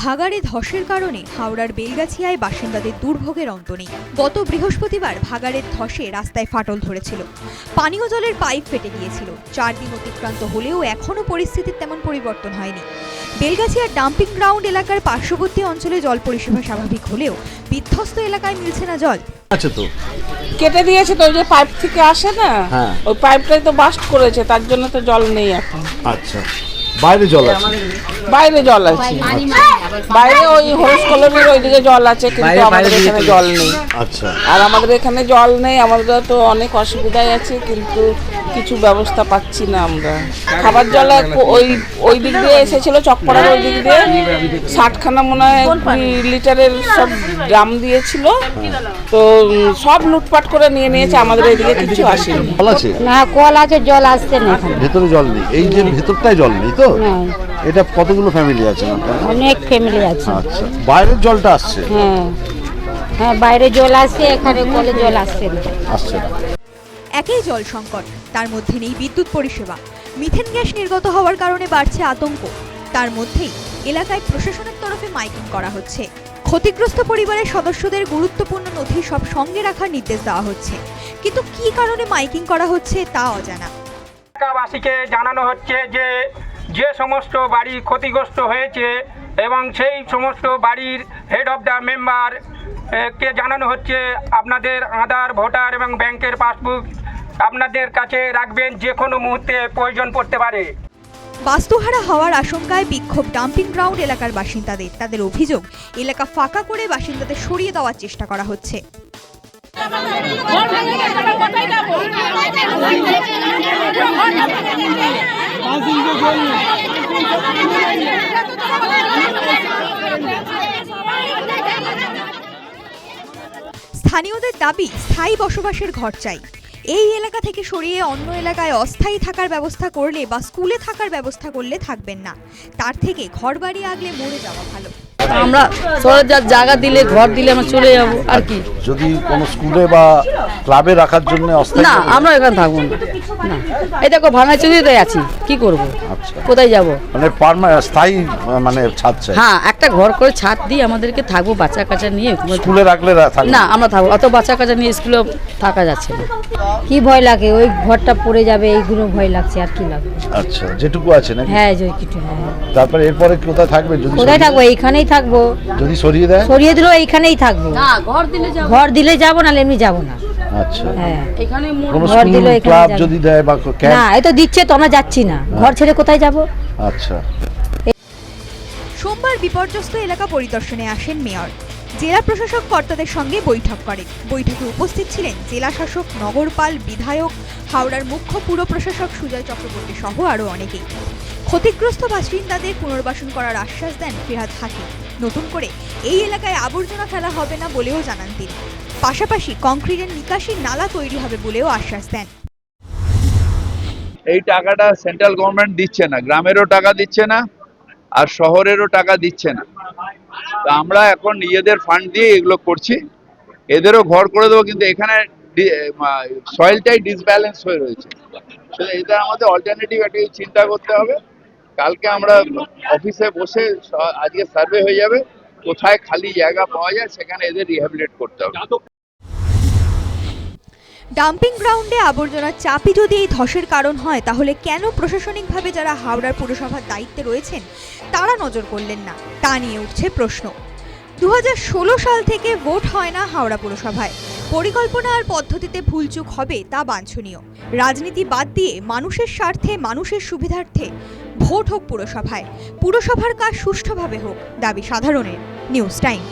ভাগাড়ে ধসের কারণে হাওড়ার বেলগাছিয়ায় বাসিন্দাদের দুর্ভোগের অন্ত নেই। গত বৃহস্পতিবার ভাগাড়ের ধসে রাস্তায় ফাটল ধরেছিল। পানীয় জলের পাইপ ফেটে গিয়েছিল। চার দিন অতিক্রান্ত হলেও এখনও পরিস্থিতির তেমন পরিবর্তন হয়নি। বেলগাছিয়ার ডাম্পিং গ্রাউন্ড এলাকার পার্শ্ববর্তী অঞ্চলে জল পরিষেবা স্বাভাবিক হলেও বিধ্বস্ত এলাকায় মিলছে না জল। আছে তো। কেটে দিয়েছে তো ওই যে পাইপ থেকে আসে না হ্যাঁ। ওই পাইপটাই তো বাস্ট করেছে তার জন্য তো জল নেই এখন। আচ্ছা। বাইরে জল আছে। বাইরে জল আছে। বাইরে ওই হোস কলোনির ওইদিকে জল আছে কিন্তু আমাদের এখানে জল নেই। আচ্ছা। আর আমাদের এখানে জল নেই আমাদের তো অনেক অসুবিধাই আছে কিন্তু কিছু ব্যবস্থা পাচ্ছি না আমরা। খাবার জল ওই ওই দিক দিয়ে এসেছিল চকপাড়ার ওই দিক দিয়ে। ষাটখানা মনে হয় কুড়ি লিটারের সব ড্রাম দিয়েছিল। তো সব লুটপাট করে নিয়ে নিয়েছে আমাদের এদিকে কিছু আসেনি। না কল আছে জল আসছে না ভেতরে জল নেই। এই যে ভেতরটাই জল নেই তো? না এটা কতগুলো ফ্যামিলি আছে অনেক ফ্যামিলি আছে। আচ্ছা। বাইরের জলটা আসছে? হ্যাঁ। হ্যাঁ বাইরে জল আসছে এখানে কলে জল আসছে না। আসছে একই জল সংকট তার মধ্যে নেই বিদ্যুৎ পরিষেবা। মিথেন গ্যাস নির্গত হওয়ার কারণে বাড়ছে আতঙ্ক। তার মধ্যেই এলাকায় প্রশাসনের তরফে মাইকিং করা হচ্ছে। ক্ষতিগ্রস্ত পরিবারের সদস্যদের গুরুত্বপূর্ণ নথি সব সঙ্গে রাখার নির্দেশ দেওয়া হচ্ছে। কিন্তু কি কারণে মাইকিং করা হচ্ছে তা অজানা। এলাকাবাসীকে জানানো হচ্ছে যে যে সমস্ত বাড়ি ক্ষতিগ্রস্ত হয়েছে এবং সেই সমস্ত বাড়ির হেড অফ দ্য মেম্বার কে জানানো হচ্ছে, আপনাদের আধার, ভোটার এবং ব্যাংকের পাসবুক আপনাদের কাছে রাখবেন যে কোনো মুহূর্তে প্রয়োজন পড়তে পারে। বাস্তুহারা হওয়ার আশঙ্কায় বিক্ষোভ ডাম্পিং গ্রাউন্ড এলাকার বাসিন্দাদের। তাদের অভিযোগ, এলাকা ফাঁকা করে বাসিন্দাদের সরিয়ে দেওয়ার চেষ্টা করা হচ্ছে। স্থানীয়দের দাবি, স্থায়ী বসবাসের ঘর চাই। এই এলাকা থেকে সরিয়ে অন্য এলাকায় অস্থায়ী থাকার ব্যবস্থা করলে বা স্কুলে থাকার ব্যবস্থা করলে থাকবেন না। তার থেকে ঘরবাড়ি আগলে মরে যাওয়া ভালো। আমরা শহরে যা জায়গা দিলে ঘর দিলে আমরা চলে যাব আর কি? যদি কোনো স্কুলে বা ক্লাবে রাখার জন্য না আমরা এখানে থাকব না। না। এই দেখো ভাঙা চুরিতে আছি। কি করব? আচ্ছা। কোথায় যাব? মানে স্থায়ী মানে ছাদ চাই। হ্যাঁ একটা ঘর করে ছাদ দিয়ে আমাদেরকে থাকব বাচ্চা কাচ্চা নিয়ে। স্কুলে রাখলে না আমরা থাকব অত বাচ্চা কাচ্চা নিয়ে স্কুলে থাকা যাচ্ছে না। কি ভয় লাগে? ওই ঘরটা পড়ে যাবে এইগুলো ভয় লাগছে আর কি লাগবে? আচ্ছা যেটুকু আছে নাকি? হ্যাঁ যে কিছু হ্যাঁ। হ্যাঁ। তারপরে এরপরে কোথায় থাকবে যদি কোথায় থাকব? এইখানেই থাকব যদি সরিয়ে দেয়? সরিয়ে দিলেও এইখানেই থাকব। না ঘর দিলে যাব। ঘর দিলে যাব না এমনি যাব না। আচ্ছা। হ্যাঁ। এখানে ঘর দিলে ক্লাব যদি দেয় বা না এই তো দিচ্ছে তো আমরা যাচ্ছি না। ঘর ছেড়ে কোথায় যাব? আচ্ছা। সোমবার বিপর্যস্ত এলাকা পরিদর্শনে আসেন মেয়র। জেলা প্রশাসক কর্তাদের সঙ্গে বৈঠক করেন। বৈঠকে উপস্থিত ছিলেন জেলা শাসক নগরপাল বিধায়ক হাওড়ার মুখ্য পুর প্রশাসক সুজয় চক্রবর্তী সহ আরও অনেকেই। ক্ষতিগ্রস্ত বাসিন্দাদের পুনর্বাসন করার আশ্বাস দেন ফিরহাদ হাকিম। নতুন করে এই এলাকায় আবর্জনা ফেলা হবে না বলেও জানান তিনি। পাশাপাশি কংক্রিটের নিকাশি নালা তৈরি হবে বলেও আশ্বাস দেন। এই টাকাটা সেন্ট্রাল গভর্নমেন্ট দিচ্ছে না, গ্রামেরও টাকা দিচ্ছে না, আর শহরেরও টাকা দিচ্ছে না। তো আমরা এখন নিজেদের ফান্ড দিয়ে এগুলো করছি, এদেরও ঘর করে দেবো, কিন্তু এখানে সয়েলটাই ডিসব্যালেন্স হয়ে রয়েছে। এদের আমাদের অল্টারনেটিভ একটা চিন্তা করতে হবে কালকে আমরা অফিসে বসে আজকে সার্ভে হয়ে যাবে কোথায় খালি জায়গা পাওয়া যায় সেখানে এদের রিহ্যাবিলিট করতে হবে। ডাম্পিং গ্রাউন্ডে আবর্জনার চাপই যদি এই ধসের কারণ হয় তাহলে কেন প্রশাসনিকভাবে যারা হাওড়ার পুরসভার দায়িত্বে রয়েছেন তারা নজর করলেন না? তা নিয়ে উঠছে প্রশ্ন। দু হাজার ষোলো সাল থেকে ভোট হয় না হাওড়া পুরসভায়। পরিকল্পনা আর পদ্ধতিতে ভুলচুক হবে তা বাঞ্ছনীয়। রাজনীতি বাদ দিয়ে মানুষের স্বার্থে মানুষের সুবিধার্থে ভোট হোক পুরসভায়। পুরসভার কাজ সুষ্ঠুভাবে হোক দাবি সাধারণের। News time.